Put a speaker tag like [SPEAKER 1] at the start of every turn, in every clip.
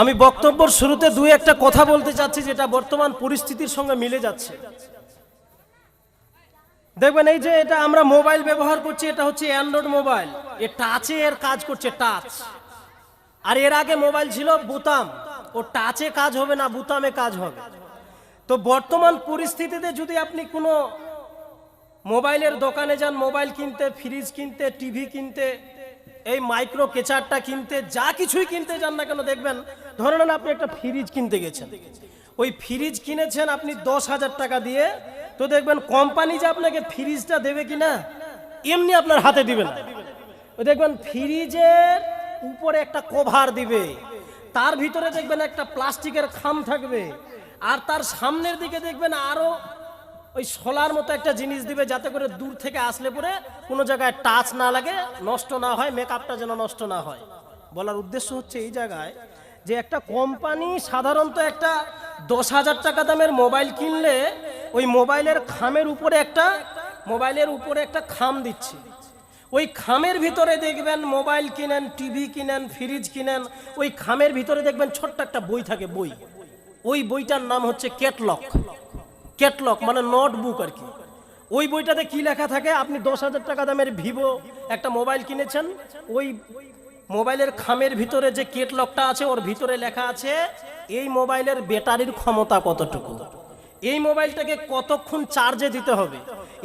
[SPEAKER 1] আমি বক্তব্যের শুরুতে দুই একটা কথা বলতে চাচ্ছি যেটা বর্তমান পরিস্থিতির সঙ্গে মিলে যাচ্ছে। দেখবেন এই যে এটা আমরা মোবাইল ব্যবহার করছি, এটা হচ্ছে অ্যান্ড্রয়েড মোবাইল। এ টাচে এর কাজ করছে টাচ আর এর আগে মোবাইল ছিল বুতাম। ও টাচে কাজ হবে না, বুতামে কাজ হবে। তো বর্তমান পরিস্থিতিতে যদি আপনি কোনো মোবাইলের দোকানে যান, মোবাইল কিনতে ফ্রিজ কিনতে টিভি কিনতে, এই মাইক্রো কেচারটা কিনতে, যা কিছুই কিনতে যান না কেন, দেখবেন ধরে নেন আপনি একটা ফ্রিজ কিনতে গেছেন। ওই ফ্রিজ কিনেছেন আপনি দশ হাজার টাকা দিয়ে, তো দেখবেন কোম্পানি যে আপনাকে ফ্রিজটা দেবে কি না এমনি আপনার হাতে দিবে না। দেখবেন ফ্রিজের উপরে একটা কভার দিবে, তার ভিতরে দেখবেন একটা প্লাস্টিকের খাম থাকবে, আর তার সামনের দিকে দেখবেন আরও ওই সোলার মতো একটা জিনিস দিবে, যাতে করে দূর থেকে আসলে পরে কোনো জায়গায় টাচ না লাগে, নষ্ট না হয় মেকআপটা যেন নষ্ট না হয়। বলার উদ্দেশ্য হচ্ছে এই জায়গায় যে একটা কোম্পানি সাধারণত একটা দশ হাজার টাকা দামের মোবাইল কিনলে ওই মোবাইলের খামের উপরে একটা, মোবাইলের উপরে একটা খাম দিচ্ছে। ওই খামের ভিতরে দেখবেন মোবাইল কিনেন, টিভি কিনেন, ফ্রিজ কিনেন, ওই খামের ভিতরে দেখবেন ছোট্ট একটা বই থাকে, বই। ওই বইটার নাম হচ্ছে ক্যাটলক ক্যাটলগ মানে নোটবুক আর কি। ওই বইটাতে কি লেখা থাকে? আপনি দশ হাজার টাকা দামের ভিভো একটা মোবাইল কিনেছেন, ওই মোবাইলের খামের ভিতরে যে কেটলকটা আছে, ওর ভিতরে লেখা আছে, এই মোবাইলের ব্যাটারির ক্ষমতা কতটুকু? এই মোবাইলটাকে কতক্ষণ চার্জে দিতে হবে?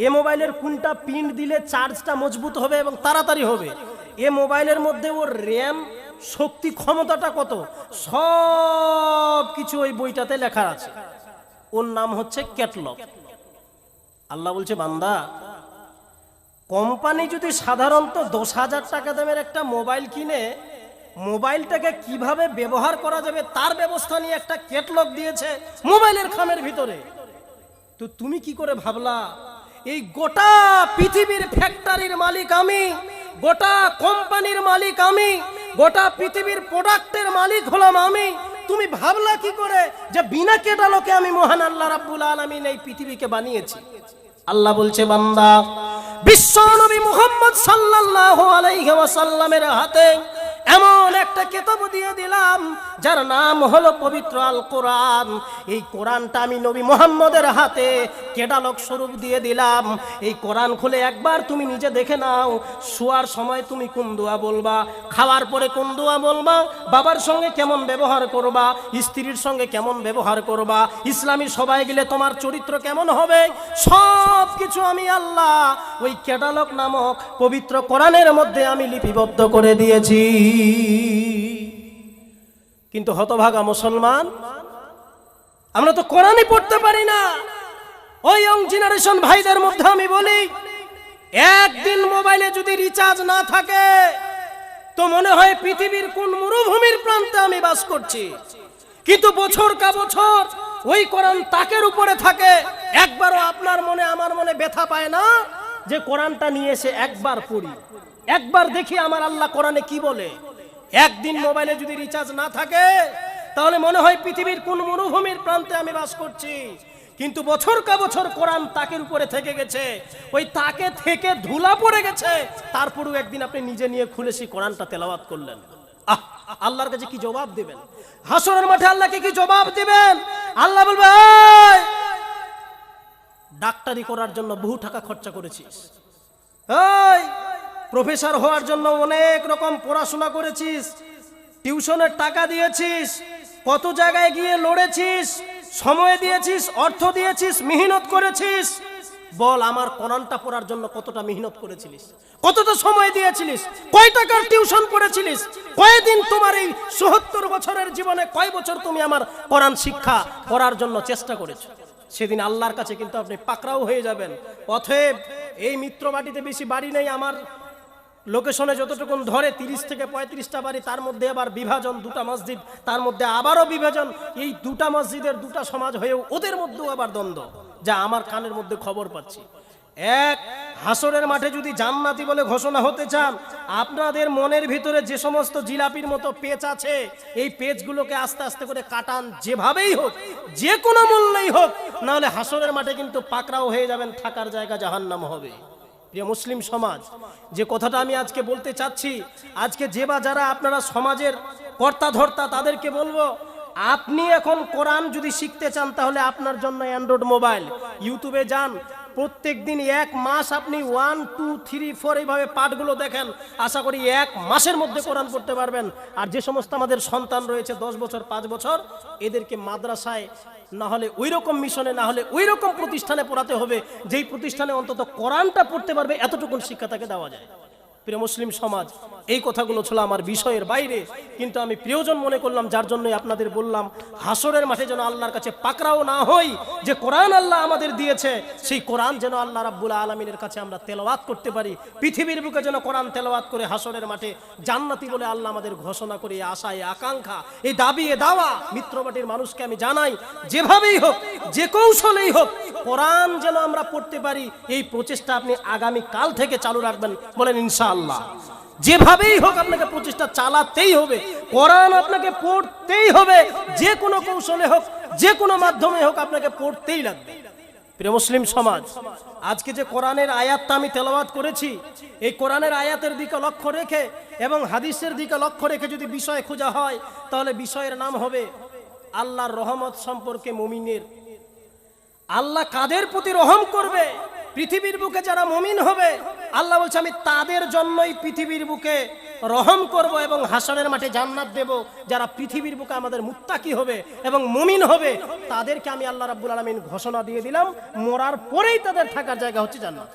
[SPEAKER 1] এ মোবাইলের কোনটা পিন দিলে চার্জটা মজবুত হবে এবং তাড়াতাড়ি হবে? এ মোবাইলের মধ্যে ওর র্যাম শক্তি ক্ষমতাটা কত? সব কিছু ওই বইটাতে লেখা আছে। ওর নাম হচ্ছে ক্যাটলগ। আল্লাহ বলছে, বান্দা কোম্পানি যদি সাধারণত দশ হাজার টাকা দামের একটা মোবাইল কিনে, মোবাইলটাকে কীভাবে ব্যবহার করা যাবে তার ব্যবস্থা নিয়ে একটা ক্যাটলগ দিয়েছে মোবাইলের খামের ভিতরে। তো তুমি কি করে ভাবলা, এই গোটা পৃথিবীর ফ্যাক্টরির মালিক আমি, গোটা কোম্পানির মালিক আমি, গোটা পৃথিবীর প্রোডাক্টের মালিক হলাম আমি। তুমি ভাবলা কি করে যে বিনা কেটালোকে আমি মহান আল্লাহ রাব্বুল আলামিন এই পৃথিবীকে বানিয়েছি? আল্লাহ বলছে, বান্দা বিশ্ব নবী মুহাম্মদ সাল্লাল্লাহু আলাইহি ওয়াসাল্লামের হাতে এমন একটা কেতাব দিয়ে দিলাম, যার নাম হলো পবিত্র আল কোরআন এই কোরআনটা আমি নবী মোহাম্মদের হাতে কেডালক স্বরূপ দিয়ে দিলাম। এই কোরআন খুলে একবার তুমি নিজে দেখে নাও, শোয়ার সময় তুমি কোন দোয়া বলবা, খাওয়ার পরে কোন দোয়া বলবা, বাবার সঙ্গে কেমন ব্যবহার করবা, স্ত্রীর সঙ্গে কেমন ব্যবহার করবা, ইসলামী সবাই গেলে তোমার চরিত্র কেমন হবে সব কিছু আমি আল্লাহ ওই ক্যাটালগ নামক পবিত্র কোরআনের মধ্যে আমি লিপিবদ্ধ করে দিয়েছি। কিন্তু হতভাগা মুসলমান, আমরা তো কোরআনই পড়তে পারি না। ওই ইয়ং জেনারেশন ভাইদের মধ্যে আমি বলি, একদিন মোবাইলে যদি রিচার্জ না থাকে, তো মনে হয় পৃথিবীর কোন মরুভূমির প্রান্তে আমি বাস করছি। কিন্তু বছর কা বছর ওই কোরআন তাকের উপরে থাকে। একবারও আপনার মনে, আমার মনে ব্যথা পায় না যে কোরআনটা নিয়ে এসে একবার পড়ি। একবার দেখি আমার আল্লাহ কোরআনে কি বলে। একদিন মোবাইলে যদি রিচার্জ না থাকে তাহলে মনে হয় পৃথিবীর কোন মরুভূমির প্রান্তে আমি বাস করছি। কিন্তু বছর কা বছর কোরআন তাকের উপরে থেকে গেছে। ওই তাকে থেকে ধুলা পড়ে গেছে। তারপরেও একদিন আপনি নিজে নিয়ে খুলে সেই কোরআনটা তেলাওয়াত করলেন। আল্লাহর কাছে কি জবাব দিবেন? হাসরের মাঠে আল্লাহকে কি জবাব দিবেন? আল্লাহ বলবে "এই, ডাক্তারি করার জন্য বহু টাকা খরচা করেছিস। প্রফেসর হওয়ার জন্য অনেক রকম পড়াশোনা করেছিস, টিউশনের টাকা দিয়েছিস, কত জায়গায় গিয়ে লড়েছিস, সময় দিয়েছিস, অর্থ দিয়েছিস, মেহনত করেছিস। বল আমার কোরআনটা পড়ার জন্য কতটা মেহনত করেছিলিস? কতটা সময় দিয়েছিলিস? কয় টাকার টিউশন পড়েছিলিস? কয়দিন তোমার এই চুয়াত্তর বছরের জীবনে কয় বছর তুমি আমার কোরআন শিক্ষা করার জন্য চেষ্টা করেছ? সেদিন আল্লাহর কাছে কিন্তু আপনি পাকড়াও হয়ে যাবেন। অথব এই মিত্র বাড়িতে বেশি বাড়ি নেই আমার। লোকেশনে যতটুকুন ধরে, তিরিশ থেকে পঁয়ত্রিশটা বাড়ি, তার মধ্যে আবার বিভাজন, দুটা মসজিদ, তার মধ্যে আবারও বিভাজন। এই দুটা মসজিদের দুটা সমাজ হয়েও ওদের মধ্যেও আবার দ্বন্দ্ব, যা আমার কানের মধ্যে খবর পাচ্ছি। এক, হাসরের মাঠে যদি জান্নাতি বলে ঘোষণা হতে চান, আপনাদের মনের ভিতরে যে সমস্ত জিলাপির মতো পেচ আছে, এই পেচগুলোকে আস্তে আস্তে করে কাটান যেভাবেই হোক, যে কোনো মূল্যেই হোক, নাহলে হাসরের মাঠে কিন্তু পাকড়াও হয়ে যাবেন, থাকার জায়গা জাহান্নাম হবে। প্রিয় মুসলিম সমাজ, যে কথাটা আমি আজকে বলতে চাচ্ছি, আজকে যে বা যারা আপনারা সমাজের কর্তা ধর্তা তাদেরকে বলব, আপনি এখন কোরআন যদি শিখতে চান তাহলে আপনার জন্য অ্যান্ড্রয়েড মোবাইল ইউটিউবে যান প্রত্যেক দিন এক মাস আপনি ওয়ান টু থ্রি ফোর এইভাবে পাঠগুলো দেখেন। আশা করি এক মাসের মধ্যে কোরআন পড়তে পারবেন। আর যে সমস্ত আমাদের সন্তান রয়েছে, দশ বছর, পাঁচ বছর, এদেরকে মাদ্রাসায় না হলে ওই রকম মিশনে, না হলে ওই রকম প্রতিষ্ঠানে পড়াতে হবে। যেই প্রতিষ্ঠানে অন্তত কোরআনটা পড়তে পারবে, এতটুকুন শিক্ষা তাকে দেওয়া যায়। প্রিয় মুসলিম সমাজ, এই কথাগুলো ছিল আমার বিষয়ের বাইরে, কিন্তু আমি প্রিয়জন মনে করলাম, যার জন্যই আপনাদের বললাম, হাসরের মাঠে যেন আল্লাহর কাছে পাকড়াও না হই, যে কোরআন আল্লাহ আমাদের দিয়েছে, সেই কোরআন যেন আল্লাহ রাব্বুল আলমিনের কাছে আমরা তেলাওয়াত করতে পারি, পৃথিবীর বুকে যেন কোরআন তেলাওয়াত করে হাসরের মাঠে জান্নাতি বলে আল্লাহ আমাদের ঘোষণা করে, এই আশা আকাঙ্ক্ষা, এই দাবি এ দাওয়া মিত্রবাটির মানুষকে আমি জানাই, যেভাবেই হোক, যে কৌশলেই হোক কোরআন যেন আমরা পড়তে পারি, এই প্রচেষ্টা আপনি আগামী কাল থেকে চালু রাখবেন বলেন ইনশাআল্লাহ। যেভাবেই হোক আপনাকে প্রচেষ্টা চালাতেই হবে, কোরআন আপনাকে পড়তেই হবে, যে কোনো কৌশলে হোক, যে কোনো মাধ্যমে হোক আপনাকে পড়তেই লাগবে। প্রিয় মুসলিম সমাজ, আজকে যে কোরআনের আয়াতটা আমি তেলাওয়াত করেছি, এই কোরআনের আয়াতের দিকে লক্ষ্য রেখে এবং হাদিসের দিকে লক্ষ্য রেখে যদি বিষয় খোঁজা হয়, তাহলে বিষয়ের নাম হবে আল্লাহর রহমত সম্পর্কে মুমিনের আল্লাহ কাদের প্রতি রহম করবে? পৃথিবীর বুকে যারা মমিন হবে, আল্লাহ বলছে, আমি তাদের জন্যই পৃথিবীর বুকে রহম করব এবং হাসনের মাঠে জান্নাত দেব। যারা পৃথিবীর বুকে আমাদের মুত্তাকি হবে এবং মমিন হবে, তাদেরকে আমি আল্লাহ রাব্বুল আলমিন ঘোষণা দিয়ে দিলাম। মরার পরেই তাদের থাকার জায়গা হচ্ছে জান্নাত।